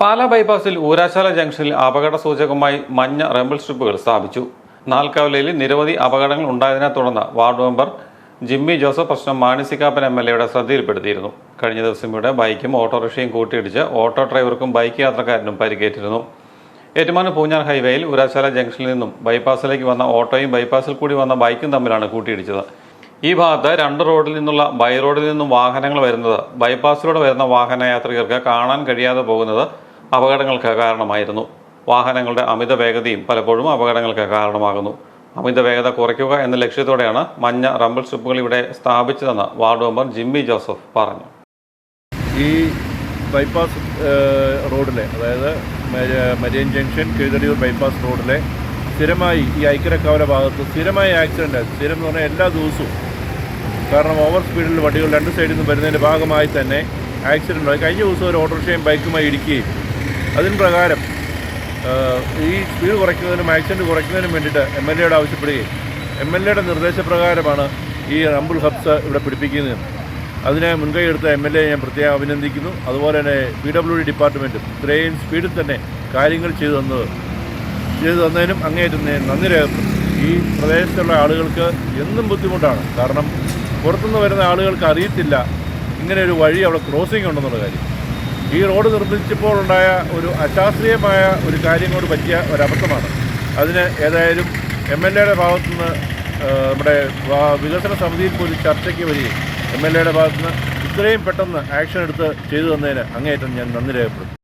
പാലാ ബൈപ്പാസിൽ ഊരാശാല ജംഗ്ഷനിൽ അപകട സൂചകമായി മഞ്ഞ റംബിൾ സ്ട്രിപ്പുകൾ സ്ഥാപിച്ചു. നാൽക്കവലയിൽ നിരവധി അപകടങ്ങൾ ഉണ്ടായതിനെ തുടർന്ന് വാർഡ് മെമ്പർ ജിമ്മി ജോസഫ് പ്രശ്നം മാണിസിക്കാപ്പൻ എം എൽ എയുടെ ശ്രദ്ധയിൽപ്പെടുത്തിയിരുന്നു. കഴിഞ്ഞ ദിവസം ഇവിടെ ബൈക്കും ഓട്ടോറിക്ഷയും കൂട്ടിയിടിച്ച് ഓട്ടോ ഡ്രൈവർക്കും ബൈക്ക് യാത്രക്കാരനും പരിക്കേറ്റിരുന്നു. ഏറ്റുമാനൂർ പൂഞ്ഞാർ ഹൈവേയിൽ ഊരാശാല ജംഗ്ഷനിൽ നിന്നും ബൈപ്പാസിലേക്ക് വന്ന ഓട്ടോയും ബൈപ്പാസിൽ കൂടി വന്ന ബൈക്കും തമ്മിലാണ് കൂട്ടിയിടിച്ചത്. ഈ ഭാഗത്ത് രണ്ട് റോഡിൽ നിന്നുള്ള ബൈ റോഡിൽ നിന്നും വാഹനങ്ങൾ വരുന്നത് ബൈപ്പാസിലൂടെ വരുന്ന വാഹന യാത്രികർക്ക് കാണാൻ കഴിയാതെ പോകുന്നത് അപകടങ്ങൾക്ക് കാരണമായിരുന്നു. വാഹനങ്ങളുടെ അമിത വേഗതയും പലപ്പോഴും അപകടങ്ങൾക്ക് കാരണമാകുന്നു. അമിത വേഗത കുറയ്ക്കുക എന്ന ലക്ഷ്യത്തോടെയാണ് മഞ്ഞ റംബിൾ സ്ട്രിപ്പുകൾ ഇവിടെ സ്ഥാപിച്ചതെന്ന് വാർഡ് മെമ്പർ ജിമ്മി ജോസഫ് പറഞ്ഞു. ഈ ബൈപ്പാസ് റോഡിലെ അതായത് മര- മരിയൻ ജംഗ്ഷൻ കീഴടിയൂർ ബൈപ്പാസ് റോഡിലെ സ്ഥിരമായി ഈ ഐക്കരക്കവല ഭാഗത്ത് സ്ഥിരമായി ആക്സിഡന്റ് സ്ഥിരം എന്ന് പറഞ്ഞാൽ എല്ലാ ദിവസവും. കാരണം ഓവർ സ്പീഡിൽ വണ്ടികൾ രണ്ട് സൈഡിൽ നിന്ന് വരുന്നതിന്റെ ഭാഗമായി തന്നെ ആക്സിഡന്റ് കഴിഞ്ഞ ദിവസം ഒരു ഓട്ടോറിക്ഷയും ബൈക്കുമായി ഇടിക്കുകയും അതിന് പ്രകാരം ഈ സ്പീഡ് കുറയ്ക്കുന്നതിനും ആക്സിഡന്റ് കുറയ്ക്കുന്നതിനും വേണ്ടിയിട്ട് എം എൽ എയോട് ആവശ്യപ്പെടുകയും എം എൽ എയുടെ നിർദ്ദേശപ്രകാരമാണ് ഈ റംബിൾ ഹബ്സ് ഇവിടെ പിടിപ്പിക്കുന്നത്. അതിനെ മുൻകൈ എടുത്ത എം എൽ എ ഞാൻ പ്രത്യേകം അഭിനന്ദിക്കുന്നു. അതുപോലെ തന്നെ പി ഡബ്ല്യു ഡി ഡിപ്പാർട്ട്മെന്റും ഇത്രയും സ്പീഡിൽ തന്നെ കാര്യങ്ങൾ ചെയ്തു തന്നത് ചെയ്തു തന്നതിനും അങ്ങേയറ്റം നന്ദി രേഖപ്പെടുത്തുന്നു. ഈ പ്രദേശത്തുള്ള ആളുകൾക്ക് എന്നും ബുദ്ധിമുട്ടാണ്. കാരണം പുറത്തുനിന്ന് വരുന്ന ആളുകൾക്ക് അറിയത്തില്ല ഇങ്ങനെ ഒരു വഴി അവിടെ ക്രോസിംഗ് ഉണ്ടെന്നുള്ള കാര്യം. ഈ റോഡ് നിർമ്മിച്ചപ്പോൾ ഉണ്ടായ ഒരു അശാസ്ത്രീയമായ ഒരു കാര്യം കൊണ്ട് പറ്റിയ ഒരബദ്ധമാണ്. അതിന് ഏതായാലും എം എൽ എയുടെ ഭാഗത്തുനിന്ന് നമ്മുടെ വികസന സമിതിയിൽ പോലും ചർച്ചയ്ക്ക് വരികയും എം എൽ എയുടെ ഭാഗത്തുനിന്ന് ഇത്രയും പെട്ടെന്ന് ആക്ഷൻ എടുത്ത് ചെയ്തു തന്നതിന് അങ്ങേയറ്റം ഞാൻ നന്ദി രേഖപ്പെടുത്തുന്നു.